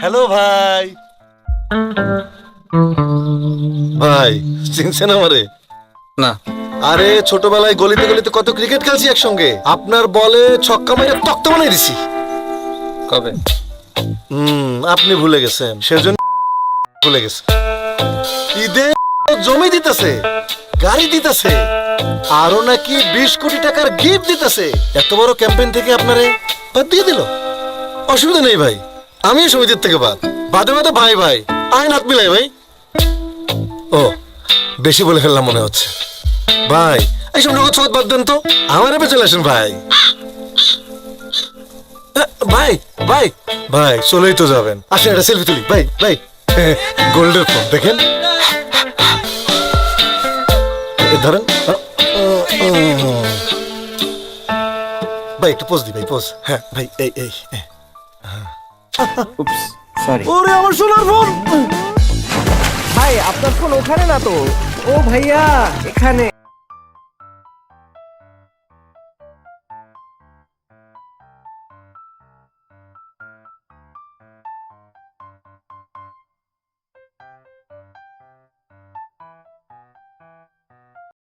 Hello ভাই। ভাই চিনছেন আমারে? না। আরে ছোটবেলায় গলিতে গলিতে কত ক্রিকেট খেলছি একসঙ্গে। আপনার বলে ছক্কা মেরে তক্তা বানাই দিছি। কবে? হুম আপনি ভুলে গেছেন। সেজন্য ভুলে গেছে ঈদে জমি দিতেছে গাড়ি দিতেছে আরও নাকি বিশ কোটি টাকার গিফট দিতেছে। এত বড় ক্যাম্পেইন থেকে আপনারে বাদ দিয়ে দিল? অসুবিধা নেই ভাই। আমিও সমিতির থেকে বাদ। বাদে বাদে ভাই ভাই। আইন হাত মিলাই ভাই। ও, বেশি বলে ফেললাম মনে হচ্ছে। ভাই, এইসব নগদ সদ বাদ দেন তো। আমার এবার চলে আসেন ভাই। ভাই ভাই। ভাই, চলেই তো যাবেন। আসেন একটা সেলফি তুলি। ভাই ভাই। গোল্ডের ফোন, দেখেন। ধরেন। ভাই, একটু পোজ দি, ভাই পোজ হ্যাঁ ভাই এই এই। উপস সরি ওরে আমার সোনার ফোন! ভাই আপনার ফোন ওখানে না তো? ও ভাইয়া এখানে।